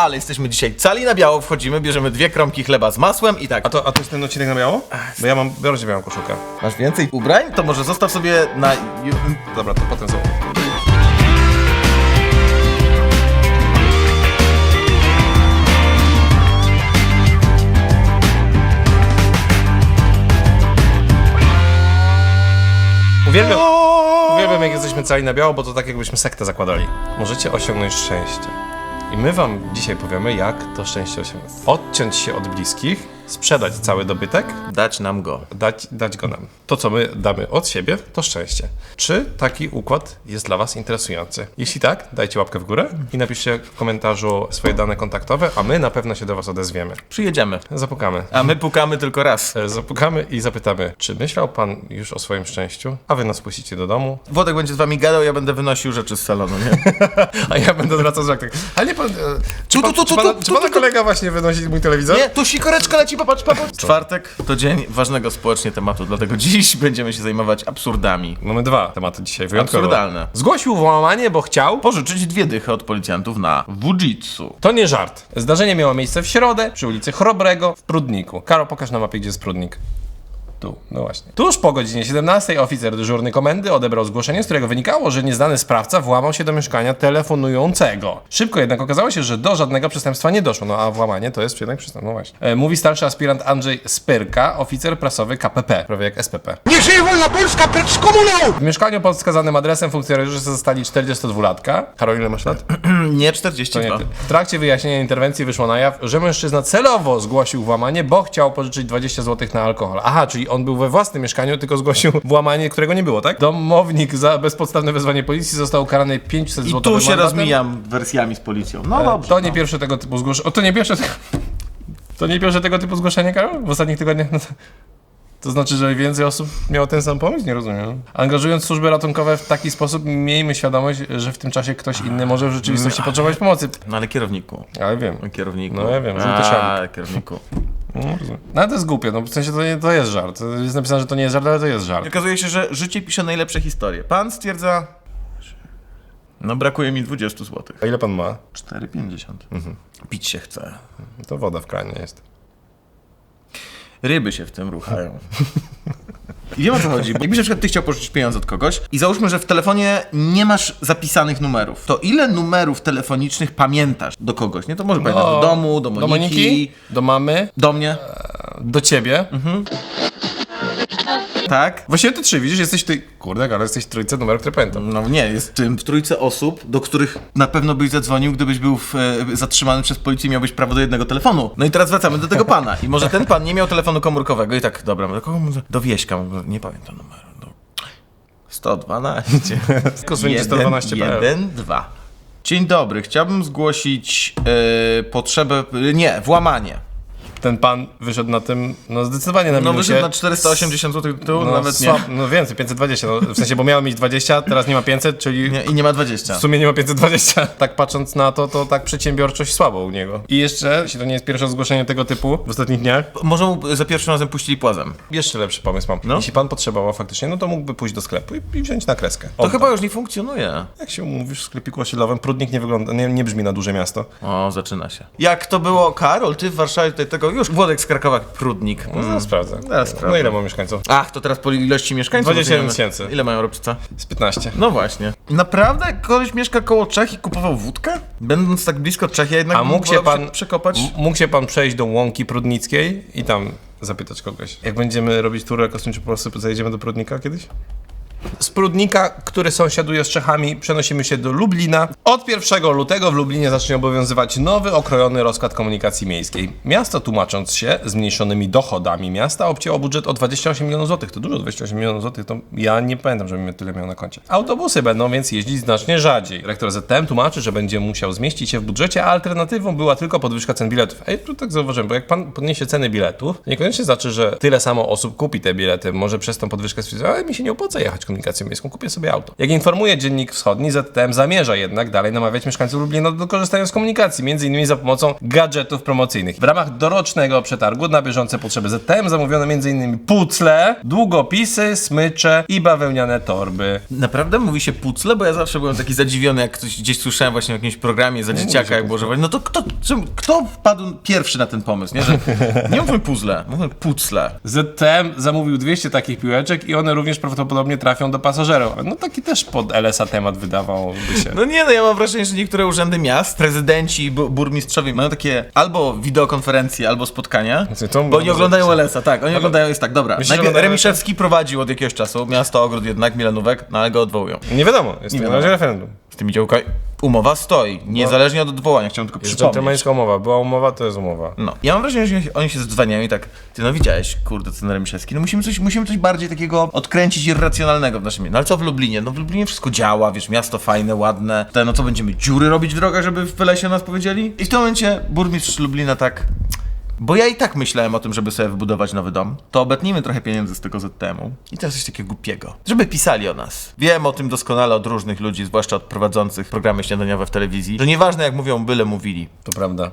ale jesteśmy dzisiaj cali na biało, wchodzimy, bierzemy dwie kromki chleba z masłem i tak. A to, a to jest ten odcinek na biało? Bo ja mam, biorę białą koszulkę. Masz więcej ubrań? To może zostaw sobie na... Dobra, to potem są. Uwielbiam, uwielbiam jak jesteśmy cali na biało, bo to tak jakbyśmy sektę zakładali. Możecie osiągnąć szczęście. I my wam dzisiaj powiemy, jak to szczęście osiągnąć. Odciąć się od bliskich, sprzedać cały dobytek, Dać nam go. dać, dać go nam. To, co my damy od siebie, to szczęście. Czy taki układ jest dla Was interesujący? Jeśli tak, dajcie łapkę w górę i napiszcie w komentarzu swoje dane kontaktowe, a my na pewno się do Was odezwiemy. Przyjedziemy. Zapukamy. A my pukamy tylko raz. E, Zapukamy i zapytamy, czy myślał Pan już o swoim szczęściu, a Wy nas puścicie do domu, Włodek będzie z wami gadał, ja będę wynosił rzeczy z salonu, nie? a ja będę wracał z tak. Ale nie pan, e, czy, Tu, pan, tu, tu, czy, pana, tu, czy tu, pana tu, tu. kolega właśnie wynosi mój telewizor? Nie, tu sikoreczka leci, popatrz, popatrz. Czwartek to dzień ważnego społecznie tematu, dlatego dziś będziemy się zajmować absurdami. Mamy dwa tematy dzisiaj, wyjątkowo. Absurdalne. Zgłosił włamanie, bo chciał Pożyczyć dwie dychy od policjantów na Wujitsu. To nie żart. Zdarzenie miało miejsce w środę przy ulicy Chrobrego w Prudniku. Karo, pokaż na mapie, gdzie jest Prudnik. Tu, no właśnie. Tuż po godzinie 17 oficer dyżurny komendy odebrał zgłoszenie, z którego wynikało, że nieznany sprawca włamał się do mieszkania telefonującego. Szybko jednak okazało się, że do żadnego przestępstwa nie doszło. No a włamanie to jest jednak przestępstwo, no właśnie. E, mówi starszy aspirant Andrzej Spyrka, oficer prasowy KPP, prawie jak SPP. Niech żyje wolna Polska precz z komuną! W mieszkaniu pod wskazanym adresem funkcjonariusze zostali 42-latka. Karol, ile masz lat? Nie To 42. nie ty. W trakcie wyjaśnienia interwencji wyszło na jaw, że mężczyzna celowo zgłosił włamanie, bo chciał pożyczyć 20 zł na alkohol. Aha, czyli on był we własnym mieszkaniu, tylko zgłosił włamanie, którego nie było, tak? Domownik za bezpodstawne wezwanie policji został ukarany 500 I zł. tu się rozmijam wersjami z policją. No dobrze. To nie pierwsze tego typu zgłoszenie. O, to nie pierwsze. To nie pierwsze tego typu zgłoszenie, Karol? W ostatnich tygodniach? No to... To znaczy, że więcej osób miało ten sam pomysł? Nie rozumiem. Angażując służby ratunkowe w taki sposób, miejmy świadomość, że w tym czasie ktoś inny może w rzeczywistości potrzebować pomocy. No ale kierowniku. Ale wiem. Kierowniku. No ja wiem, żółty A, kierowniku. No ale to jest głupie, no w sensie to, nie, to jest żart. Jest napisane, że to nie jest żart, ale to jest żart. Okazuje się, że życie pisze najlepsze historie. Pan stwierdza... No brakuje mi 20 zł. A ile pan ma? 4,50. Pić się chce. To woda w kranie jest. Ryby się w tym ruchają. I wiem o co chodzi. Jakbyś na przykład ty chciał pożyczyć pieniądze od kogoś i załóżmy, że w telefonie nie masz zapisanych numerów, to ile numerów telefonicznych pamiętasz do kogoś? Nie, to może pamiętasz do domu, do Moniki, Do Moniki, do mamy, do mnie, do ciebie. Tak? Właściwie ty trzy, widzisz, jesteś ty. Kurde, ale jesteś w trójce numerów, które pamiętam. No nie, jest tym w trójce osób, do których na pewno byś zadzwonił, gdybyś był w, e, zatrzymany przez policję i miałbyś prawo do jednego telefonu. No i teraz wracamy do tego pana. I może ten pan nie miał telefonu komórkowego i tak, dobra, do kogo może? Do Wieśka, nie pamiętam numeru. Do... 112. Kosmicie 112 PL. 1, 2. Dzień dobry, chciałbym zgłosić e, potrzebę, nie, włamanie. Ten pan wyszedł na tym, no zdecydowanie na No minusie. wyszedł na 480 zł tytułu, no, nawet nie. No więcej, 520. No, w sensie, bo miał mieć 20, teraz nie ma 500, czyli nie. I nie ma 20. w sumie nie ma 520. Tak patrząc na to, to tak przedsiębiorczość słabo u niego. I jeszcze, jeśli to nie jest pierwsze zgłoszenie tego typu w ostatnich dniach, Może mu za pierwszym razem puścili płazem. Jeszcze lepszy pomysł mam. No. Jeśli pan potrzebował faktycznie, no to mógłby pójść do sklepu i, i wziąć na kreskę. To chyba już nie funkcjonuje. Jak się umówisz w sklepiku osiedlowym, Prudnik nie wygląda, nie, nie brzmi na duże miasto. O, zaczyna się. Jak to było, Karol, ty w Warszawie tutaj tego już Włodek z Krakowa, Prudnik. No, zaraz sprawdzę. Zaraz sprawdzę. No ile ma mieszkańców? Ach, to teraz po ilości mieszkańców. 27 oceniamy. tysięcy. Ile mają rocznica? Z 15. No właśnie. Naprawdę koleś mieszka koło Czech i kupował wódkę? Będąc tak blisko Czech, ja jednak A mógł się pan przekopać. m- mógł się pan przejść do łąki prudnickiej i tam zapytać kogoś. Jak będziemy robić turę kosmiczną, po prostu zajedziemy do Prudnika kiedyś? Z Prudnika, który sąsiaduje z Czechami, przenosimy się do Lublina. Od 1 lutego w Lublinie zacznie obowiązywać nowy okrojony rozkład komunikacji miejskiej. Miasto, tłumacząc się zmniejszonymi dochodami miasta, obcięło budżet o 28 milionów złotych. To dużo, 28 milionów złotych, to ja nie pamiętam, żebym tyle miał na koncie. Autobusy będą więc jeździć znacznie rzadziej. Rektor ZTM tłumaczy, że będzie musiał zmieścić się w budżecie, a alternatywą była tylko podwyżka cen biletów. Ej, tu tak zauważyłem, bo jak pan podniesie ceny biletów, niekoniecznie znaczy, że tyle samo osób kupi te bilety. Może przez tą podwyżkę stwierdzi, ale mi się nie opłaca jechać komunikacją miejską, kupię sobie auto. Jak informuje Dziennik Wschodni, ZTM zamierza jednak dalej namawiać mieszkańców Lublina do korzystania z komunikacji, m.in. za pomocą gadżetów promocyjnych. W ramach dorocznego przetargu na bieżące potrzeby ZTM zamówiono m.in. pucle, długopisy, smycze i bawełniane torby. Naprawdę mówi się pucle? Bo ja zawsze byłem taki zadziwiony, jak ktoś gdzieś słyszałem właśnie w jakimś programie za dzieciaka, jak było, że no to kto, czym, kto wpadł pierwszy na ten pomysł, nie? Że nie mówimy puzzle, mówimy pucle. ZTM zamówił 200 takich piłeczek i one również prawdopodobnie trafią do pasażerów. No taki też pod LSA temat wydawałoby się. No nie, no ja mam wrażenie, że niektóre urzędy miast, prezydenci bu- burmistrzowie mają takie albo wideokonferencje, albo spotkania, Znaczy, to bo oni oglądają. LS-a, tak, oni oglądają, jest tak, dobra. Że Najpierw oglądają Remiszewski prowadził od jakiegoś czasu, miasto, ogród jednak, Milanówek, no ale go odwołują. Nie wiadomo, jest to na razie referendum. Tymi działkami umowa stoi, niezależnie od odwołania, chciałem tylko Jest przypomnieć. dżentelmeńska umowa. Była umowa, to jest umowa. No, ja mam wrażenie, że oni się zdzwaniają i tak, ty no widziałeś, kurde, ten Remiszewski, no musimy coś, musimy coś bardziej takiego odkręcić irracjonalnego w naszym mieście. No ale co w Lublinie? No w Lublinie wszystko działa, wiesz, miasto fajne, ładne. Te, no co, będziemy dziury robić w drogach, żeby w Pelesie o nas powiedzieli? I w tym momencie burmistrz Lublina tak... Bo ja i tak myślałem o tym, żeby sobie wybudować nowy dom. To obetnijmy trochę pieniędzy z tego ZTM-u. I to jest coś takiego głupiego. Żeby pisali o nas. Wiem o tym doskonale od różnych ludzi, zwłaszcza od prowadzących programy śniadaniowe w telewizji, że nieważne jak mówią, byle mówili. To prawda.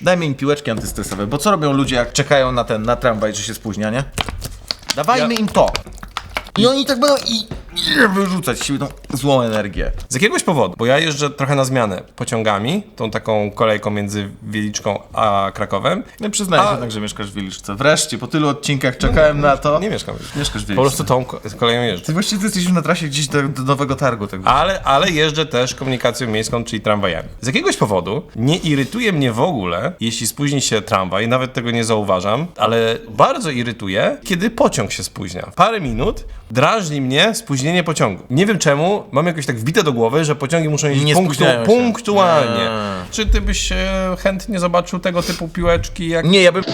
Dajmy im piłeczki antystresowe, bo co robią ludzie, jak czekają na ten, na tramwaj, czy się spóźnia, nie? Dawajmy im to. I oni tak będą i wyrzucać tą złą energię. Z jakiegoś powodu, bo ja jeżdżę trochę na zmianę pociągami, tą taką kolejką między Wieliczką a Krakowem. No przyznaję A- jednak, że mieszkasz w Wieliczce. Wreszcie, po tylu odcinkach czekałem na to. Nie mieszkam w Wieliczce. Mieszkasz w Po Wieliczce. prostu tą ko- koleją jeżdżę. Ty właściwie ty jesteś na trasie gdzieś do, do nowego targu, tak Ale, ale jeżdżę też komunikacją miejską, czyli tramwajami. Z jakiegoś powodu nie irytuje mnie w ogóle, jeśli spóźni się tramwaj, nawet tego nie zauważam, ale bardzo irytuje, kiedy pociąg się spóźnia. Parę minut drażni mnie spóźnienie pociągu. Nie wiem czemu, mam jakoś tak wbite do głowy, że pociągi muszą jeździć Nie punktu, spóźniają się. punktualnie. A. Czy ty byś e, chętnie zobaczył tego typu piłeczki, jak Nie, ja bym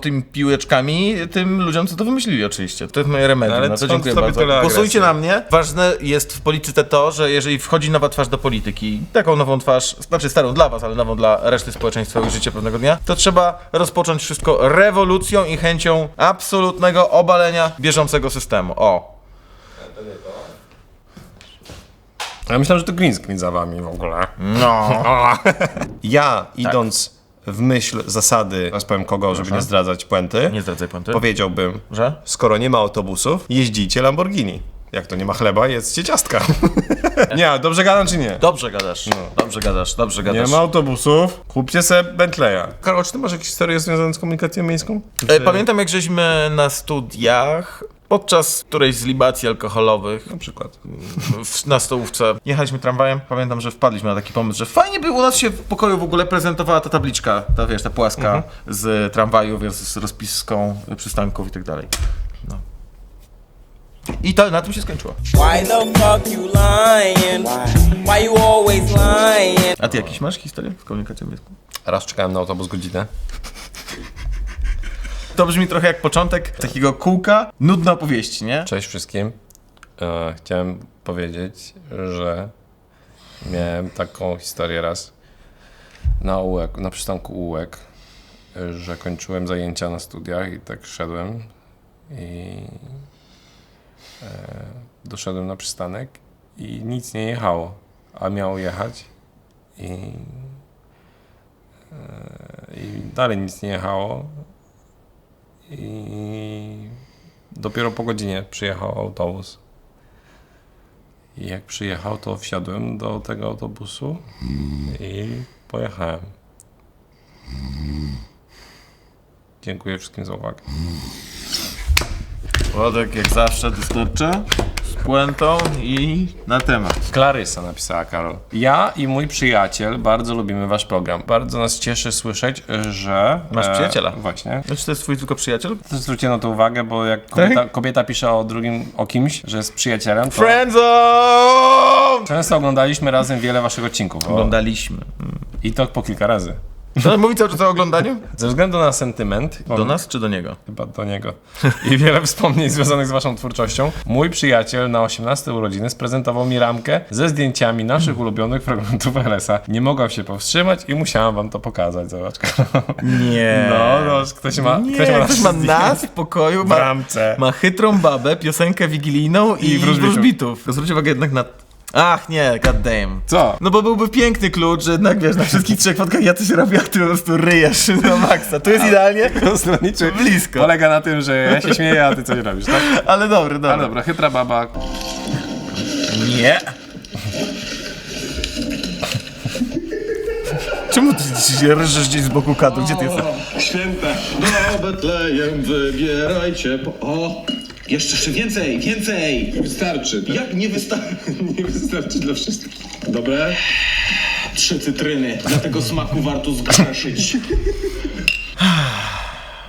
tymi piłeczkami tym ludziom, co to wymyślili oczywiście. To jest moje remedium, Ale no to dziękuję sobie bardzo. tyle agresji? Głosujcie na mnie. Ważne jest w polityce to, że jeżeli wchodzi nowa twarz do polityki, taką nową twarz, znaczy starą dla was, ale nową dla reszty społeczeństwa i życia pewnego dnia, to trzeba rozpocząć wszystko rewolucją i chęcią absolutnego obalenia bieżącego systemu. O. Ja myślałem, że to green screen za wami w ogóle. No. Ja, idąc w myśl zasady, teraz powiem kogo, żeby nie zdradzać puenty, Nie zdradzaj pąty. powiedziałbym, Że? skoro nie ma autobusów, jeździcie Lamborghini. Jak to nie ma chleba, jedzcie ciastka. nie, dobrze gadam czy nie? Dobrze gadasz. Dobrze gadasz, dobrze Nie gadasz. ma autobusów, kupcie sobie Bentleya. Karol, czy ty masz jakieś historie związane z komunikacją miejską? E, Pamiętam jak żeśmy na studiach podczas którejś z libacji alkoholowych Na przykład. w, na stołówce. Jechaliśmy tramwajem, pamiętam, że wpadliśmy na taki pomysł, że fajnie by u nas się w pokoju w ogóle prezentowała ta tabliczka, ta wiesz, ta płaska z tramwaju, wiesz, z rozpiską przystanków i tak dalej. No. I to na tym się skończyło. Why the fuck you lying? Why you always lying? A ty jakieś masz historię z komunikacją miejską? Raz czekałem na autobus godzinę. To brzmi trochę jak początek takiego kółka nudne opowieści, nie? Cześć wszystkim. E, chciałem powiedzieć, że miałem taką historię raz na Ułek, na przystanku Ułek, że kończyłem zajęcia na studiach i tak szedłem i e, doszedłem na przystanek i nic nie jechało, a miało jechać i, e, i dalej nic nie jechało i dopiero po godzinie przyjechał autobus. I jak przyjechał, to wsiadłem do tego autobusu i pojechałem. Dziękuję wszystkim za uwagę. Włodek jak zawsze dostarcza puentą i na temat. Klarysa napisała Karol. Ja i mój przyjaciel bardzo lubimy wasz program. Bardzo nas cieszy słyszeć, że... Masz przyjaciela? Właśnie. Znaczy to jest twój tylko przyjaciel? Też zwróciłem na to uwagę, bo jak kobieta, kobieta pisze o drugim, o kimś, że jest przyjacielem, to Friendzone! często oglądaliśmy razem wiele waszych odcinków. O, Oglądaliśmy. I to po kilka razy. To mówi cały czas o oglądaniu? Ze względu na sentyment, Do nas czy do niego? chyba do niego, i wiele wspomnień związanych z waszą twórczością, mój przyjaciel na 18 urodziny sprezentował mi ramkę ze zdjęciami naszych ulubionych fragmentów LS-a. Nie mogłam się powstrzymać i musiałam wam to pokazać, zobacz. Nie. No, no, ktoś ma, Nie, ktoś ma, ktoś ma nas w pokoju, w ramce. ma chytrą babę, piosenkę wigilijną i, I wróżbitów. wróżbitów. Zwróć uwagę jednak na... Ach nie, god damn. Co? No bo byłby piękny klucz, że jednak wiesz, na wszystkich trzech fotkach ja coś robię, a ty po prostu ryjesz na maksa. Tu jest idealnie, Stronniczy blisko. polega na tym, że ja się śmieję, a ty coś robisz, tak? Ale dobry, dobry. Ale dobra, chytra baba. Nie. Czemu ty się rżysz gdzieś z boku kadru? Gdzie ty jesteś? Święte. Do Betlejem wybierajcie. Po... O! Jeszcze, jeszcze więcej, więcej! Wystarczy. tak? Jak nie wystarczy? Nie wystarczy dla wszystkich. Dobre? Trzy cytryny. Dla tego smaku warto zgrzeszyć.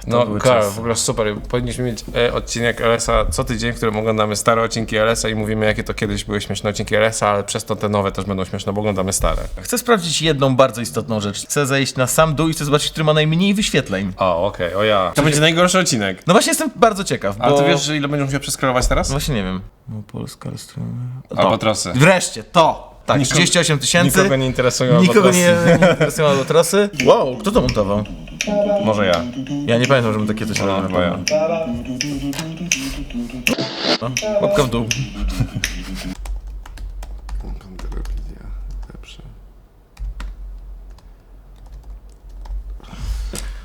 No, były Karol, czasy. w ogóle super. Powinniśmy mieć e, odcinek LS-a co tydzień, w którym oglądamy stare odcinki LS-a i mówimy, jakie to kiedyś były śmieszne odcinki LS-a, ale przez to te nowe też będą śmieszne, bo oglądamy stare. Chcę sprawdzić jedną bardzo istotną rzecz. Chcę zejść na sam dół i chcę zobaczyć, który ma najmniej wyświetleń. O, okej, o ja. To będzie najgorszy odcinek. No właśnie jestem bardzo ciekaw, bo... A ty wiesz, ile będziesz musiał przeskrolować teraz? No właśnie nie wiem. No, Polska strona... Albo trosy. Wreszcie, to! Tak, Nikogo- 38 tysięcy. Nikogo nie interesują Nikogo nie, nie interesują albo trosy. Wow, kto to montował? Może ja. Ja nie pamiętam, żebym takie coś No, robił. chyba ja. Łapka w dół.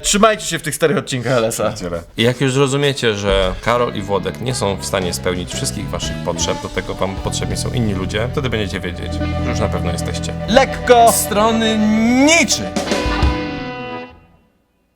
Trzymajcie się w tych starych odcinkach LS-a. I jak już rozumiecie, że Karol i Włodek nie są w stanie spełnić wszystkich waszych potrzeb, do tego wam potrzebni są inni ludzie, wtedy będziecie wiedzieć, że już na pewno jesteście. Lekko! Strony niczy!